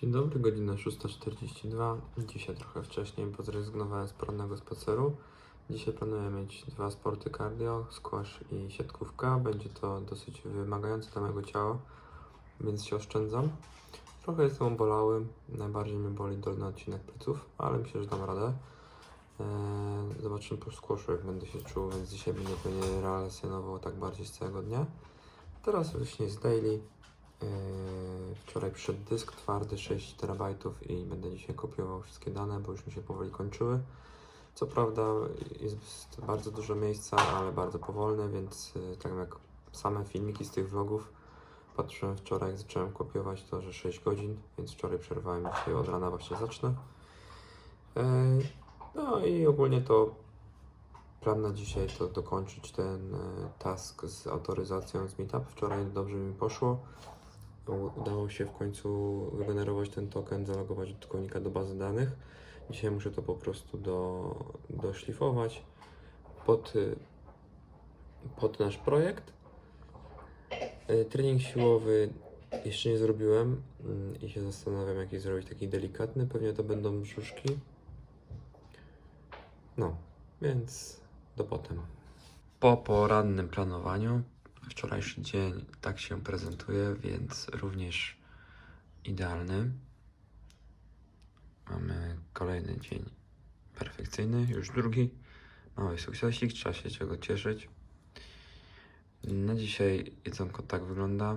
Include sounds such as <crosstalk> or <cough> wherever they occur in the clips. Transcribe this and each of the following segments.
Dzień dobry, godzina 6.42. Dzisiaj trochę wcześniej, bo zrezygnowałem z porannego spaceru. Dzisiaj planuję mieć dwa sporty cardio, squash i siatkówka. Będzie to dosyć wymagające dla mojego ciała, więc się oszczędzam. Trochę jestem obolały, najbardziej mnie boli dolny odcinek pleców, ale myślę, że dam radę. Eee, Zobaczymy po squashu, jak będę się czuł, więc dzisiaj będę pewnie relacjonował tak bardziej z całego dnia. Teraz właśnie jest daily. Yy, Wczoraj przyszedł dysk twardy 6 terabajtów i będę dzisiaj kopiował wszystkie dane, bo już mi się powoli kończyły. Co prawda jest bardzo dużo miejsca, ale bardzo powolne, więc yy, tak jak same filmiki z tych vlogów patrzyłem wczoraj, jak zacząłem kopiować to, że 6 godzin, więc wczoraj przerwałem dzisiaj od rana właśnie zacznę. Yy, No i ogólnie to plan na dzisiaj to dokończyć ten e, task z autoryzacją z Meetup. Wczoraj dobrze mi poszło. Udało się w końcu wygenerować ten token, zalogować użytkownika do bazy danych. Dzisiaj muszę to po prostu do, doszlifować pod, pod nasz projekt. E, Trening siłowy jeszcze nie zrobiłem mm, i się zastanawiam, jaki zrobić taki delikatny. Pewnie to będą brzuszki. No, więc do potem. Po porannym planowaniu wczorajszy dzień tak się prezentuje, więc również idealny. Mamy kolejny dzień perfekcyjny, już drugi. Mały sukcesik, trzeba się czego cieszyć. Na dzisiaj jedzonko tak wygląda.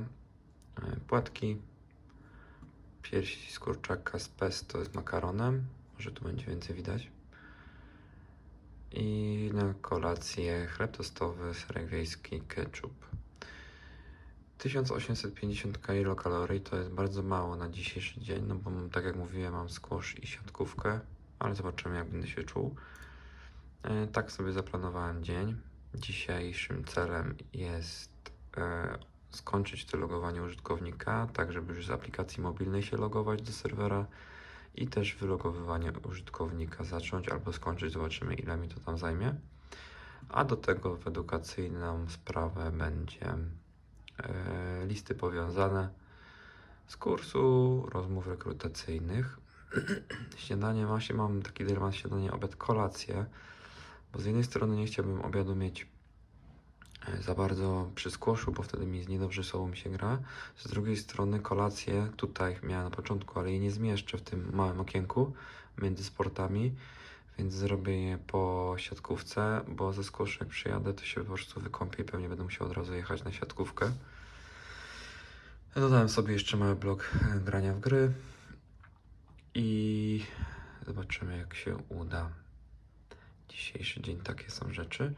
E, Płatki, piersi z kurczaka z pesto z makaronem. Może tu będzie więcej widać. I na kolację chleb tostowy, serek wiejski, ketchup. 1850 kilokalorii to jest bardzo mało na dzisiejszy dzień, no bo tak jak mówiłem, mam squash i siatkówkę, ale zobaczymy jak będę się czuł. E, tak sobie zaplanowałem dzień. Dzisiejszym celem jest e, skończyć to logowanie użytkownika, tak żeby już z aplikacji mobilnej się logować do serwera i też wylogowywanie użytkownika zacząć albo skończyć. Zobaczymy, ile mi to tam zajmie. A do tego w edukacyjną sprawę będzie listy powiązane z kursu rozmów rekrutacyjnych. <clears throat> śniadanie właśnie mam taki dylemat śniadanie, obiad, kolację, bo z jednej strony nie chciałbym obiadu mieć e, za bardzo przy skłoszu, bo wtedy mi niedobrze sobą się gra. Z drugiej strony kolację tutaj miałem na początku, ale jej nie zmieszczę w tym małym okienku między sportami, więc zrobię je po siatkówce, bo ze skłoszu jak przyjadę, to się po prostu wykąpię i pewnie będę musiał od razu jechać na siatkówkę. Dodałem sobie jeszcze mały blok e, grania w gry i zobaczymy jak się uda. Dzisiejszy dzień takie są rzeczy.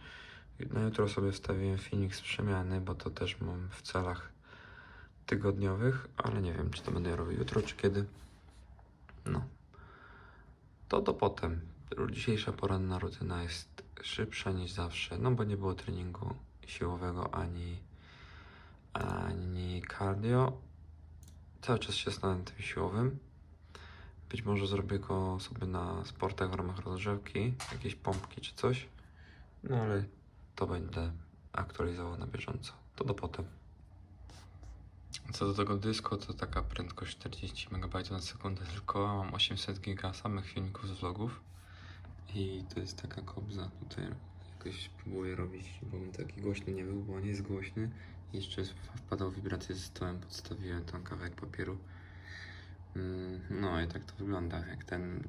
Na jutro sobie wstawiłem filmik z przemiany, bo to też mam w celach tygodniowych, ale nie wiem, czy to będę robił jutro, czy kiedy. No. To do potem. Dzisiejsza poranna rutyna jest szybsza niż zawsze, no bo nie było treningu siłowego ani, ani cardio. Cały czas się zastanawiam tym siłowym. Być może zrobię go sobie na sportach w ramach rozgrzewki, jakieś pompki czy coś. No ale to będę aktualizował na bieżąco. To do potem. Co do tego dysku, to taka prędkość 40 MB na sekundę tylko. Mam 800 GB samych filmików z vlogów. I to jest taka kobza. Tutaj jakoś próbuję robić, bo on taki głośny nie był, bo on jest głośny. Jeszcze wpadał wibrację ze stołem, podstawiłem tam kawałek papieru. Mm, No i tak to wygląda, jak ten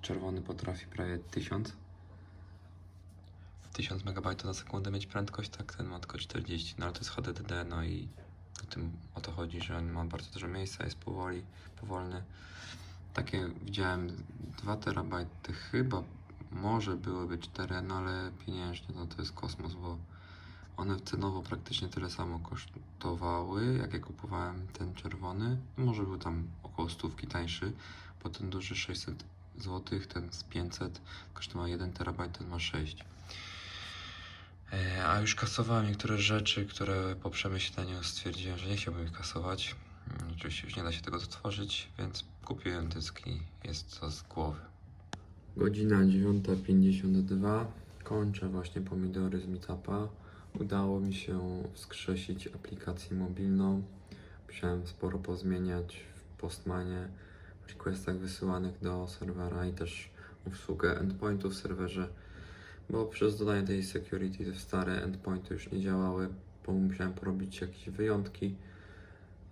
czerwony potrafi prawie 1000 1000 MB na sekundę mieć prędkość, tak ten ma tylko 40, no ale to jest HDD, no i o tym o to chodzi, że on ma bardzo dużo miejsca, jest powoli, powolny. Takie widziałem 2 terabajty chyba, może byłyby 4, no ale pieniężnie no to jest kosmos, bo one cenowo praktycznie tyle samo kosztowały, jak ja kupowałem ten czerwony. Może był tam około stówki tańszy, bo ten duży 600 zł, ten z 500 kosztował 1 terabajt, ten ma 6. E, A już kasowałem niektóre rzeczy, które po przemyśleniu stwierdziłem, że nie chciałbym ich kasować. Mm, Oczywiście już nie da się tego stworzyć, więc kupiłem dyski, jest to z głowy. Godzina 9.52. Kończę właśnie pomidory z Meetupa. Udało mi się wskrzesić aplikację mobilną. Musiałem sporo pozmieniać w Postmanie, requestach wysyłanych do serwera i też obsługę endpointów w serwerze, bo przez dodanie tej security te stare endpointy już nie działały, bo musiałem porobić jakieś wyjątki.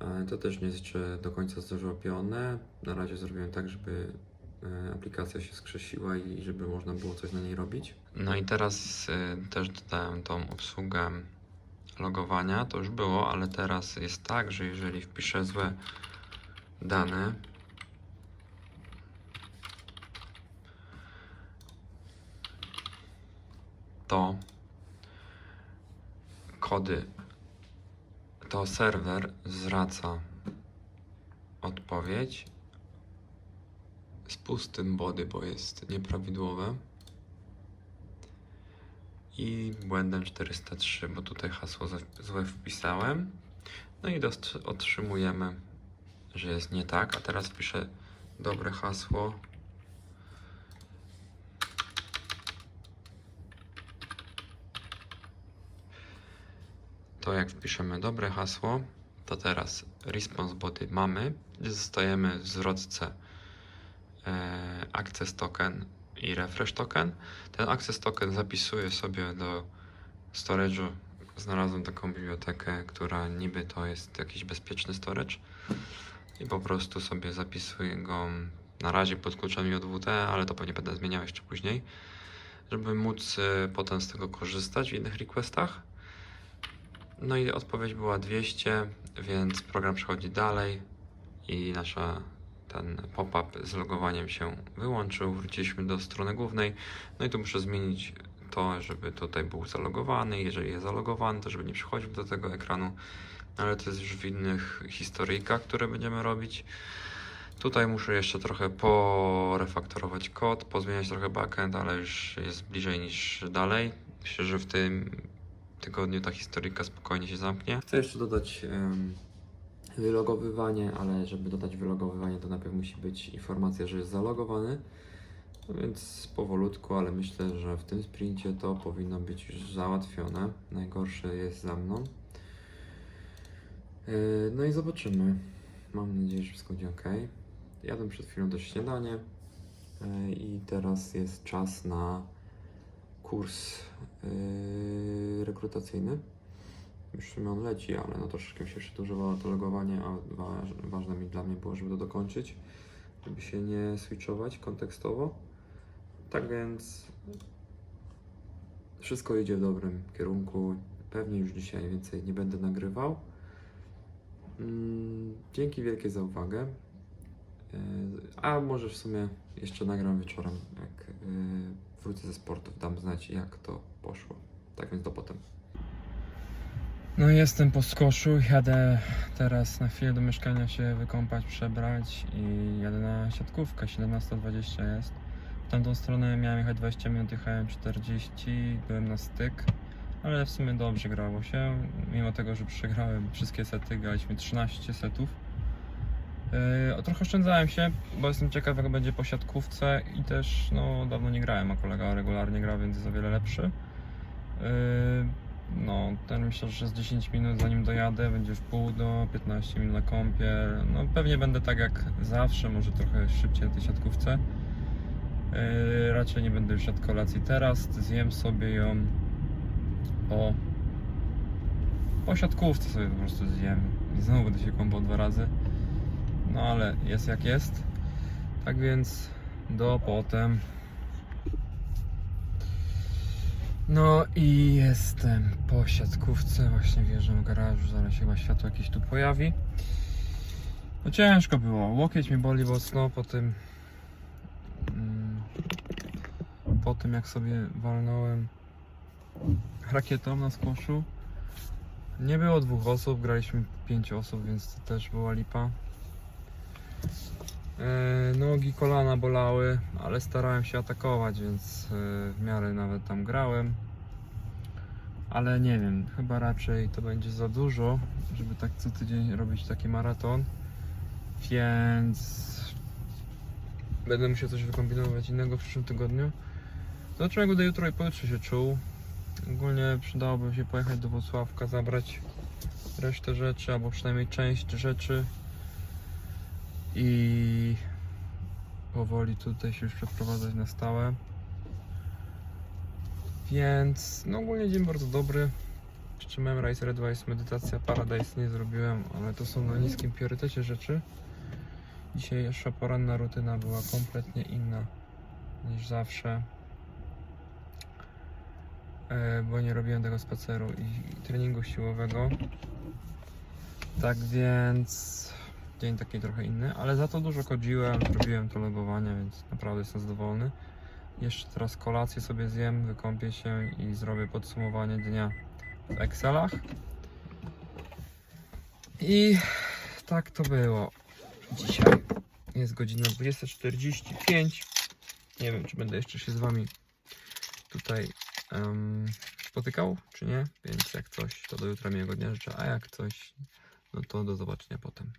E, To też nie jest jeszcze do końca zrobione. Na razie zrobiłem tak, żeby e, aplikacja się skrzesiła i żeby można było coś na niej robić. No i teraz y, też dodałem tą obsługę logowania. To już było, ale teraz jest tak, że jeżeli wpiszę złe dane, to kody, to serwer zwraca odpowiedź z pustym body, bo jest nieprawidłowe i błędem 403, bo tutaj hasło złe wpisałem. No i otrzymujemy, że jest nie tak, a teraz wpiszę dobre hasło. To jak wpiszemy dobre hasło, to teraz response body mamy, gdzie zostajemy w zwrotce e, access token i refresh token. Ten access token zapisuję sobie do storage'u. Znalazłem taką bibliotekę, która niby to jest jakiś bezpieczny storage i po prostu sobie zapisuję go na razie pod kluczem JWT, ale to pewnie będę zmieniał jeszcze później, żeby móc e, potem z tego korzystać w innych requestach. No i odpowiedź była 200, więc program przechodzi dalej i nasza ten pop-up z logowaniem się wyłączył. Wróciliśmy do strony głównej. No i tu muszę zmienić to, żeby tutaj był zalogowany. Jeżeli jest zalogowany, to żeby nie przychodził do tego ekranu. Ale to jest już w innych historyjkach, które będziemy robić. Tutaj muszę jeszcze trochę porefaktorować kod, pozmieniać trochę backend, ale już jest bliżej niż dalej. Myślę, że w tym tygodniu ta historyjka spokojnie się zamknie. Chcę jeszcze dodać em, wylogowywanie, ale żeby dodać wylogowywanie, to najpierw musi być informacja, że jest zalogowany. No więc powolutku, ale myślę, że w tym sprincie to powinno być już załatwione. Najgorsze jest za mną. Yy, No i zobaczymy. Mam nadzieję, że wszystko będzie ok. Jadłem przed chwilą też śniadanie i teraz jest czas na kurs yy, rekrutacyjny. Już w sumie on leci, ale no troszeczkę się przedłużywało to logowanie, a wa- ważne mi dla mnie było, żeby to dokończyć, żeby się nie switchować kontekstowo. Tak więc wszystko idzie w dobrym kierunku. Pewnie już dzisiaj więcej nie będę nagrywał. Mm, Dzięki wielkie za uwagę. Yy, A może w sumie jeszcze nagram wieczorem, jak yy, wrócę ze sportów, dam znać jak to poszło. Tak więc do potem. No jestem po skoszu, jadę teraz na chwilę do mieszkania się wykąpać, przebrać i jadę na siatkówkę, 17.20 jest. W tamtą stronę miałem jechać 20 minut, jechałem 40, byłem na styk, ale w sumie dobrze grało się, mimo tego, że przegrałem wszystkie sety, graliśmy 13 setów. Yy, trochę oszczędzałem się, bo jestem ciekaw jak będzie po siatkówce i też no dawno nie grałem, a kolega regularnie gra, więc jest o wiele lepszy. Yy, no, ten myślę, że z 10 minut zanim dojadę, będzie w pół do 15 minut na kąpiel. No pewnie będę tak jak zawsze, może trochę szybciej na tej siatkówce. Yy, raczej nie będę już jadł kolacji teraz, zjem sobie ją po, po siatkówce sobie po prostu zjem. I znowu będę się kąpał dwa razy. No ale jest jak jest. Tak więc do potem. No i jestem po siatkówce, właśnie wjeżdżam w garażu, zaraz chyba światło jakieś tu pojawi. No ciężko było, łokieć mi boli mocno po tym mm, po tym jak sobie walnąłem rakietą na skoszu. Nie było dwóch osób, graliśmy pięć osób, więc to też była lipa. E, Nogi, kolana bolały, ale starałem się atakować, więc e, w miarę nawet tam grałem. Ale nie wiem, chyba raczej to będzie za dużo, żeby tak co tydzień robić taki maraton. Więc będę musiał coś wykombinować innego w przyszłym tygodniu. Zobaczymy jak będę jutro i pojutrze się czuł. Ogólnie przydałoby się pojechać do Włocławka, zabrać resztę rzeczy, albo przynajmniej część rzeczy i powoli tutaj się już przeprowadzać na stałe. Więc no ogólnie dzień bardzo dobry. Jeszcze miałem Riser Advice, medytacja, Paradise nie zrobiłem, ale to są na niskim priorytecie rzeczy. Dzisiejsza poranna rutyna była kompletnie inna niż zawsze. E, Bo nie robiłem tego spaceru i treningu siłowego. Tak więc dzień taki trochę inny, ale za to dużo chodziłem, zrobiłem to logowanie, więc naprawdę jestem zadowolony. Jeszcze teraz kolację sobie zjem, wykąpię się i zrobię podsumowanie dnia w Excelach. I tak to było dzisiaj. Jest godzina 20.45. Nie wiem, czy będę jeszcze się z Wami tutaj em, spotykał, czy nie. Więc jak coś, to do jutra miłego dnia życzę, a jak coś, no to do zobaczenia potem.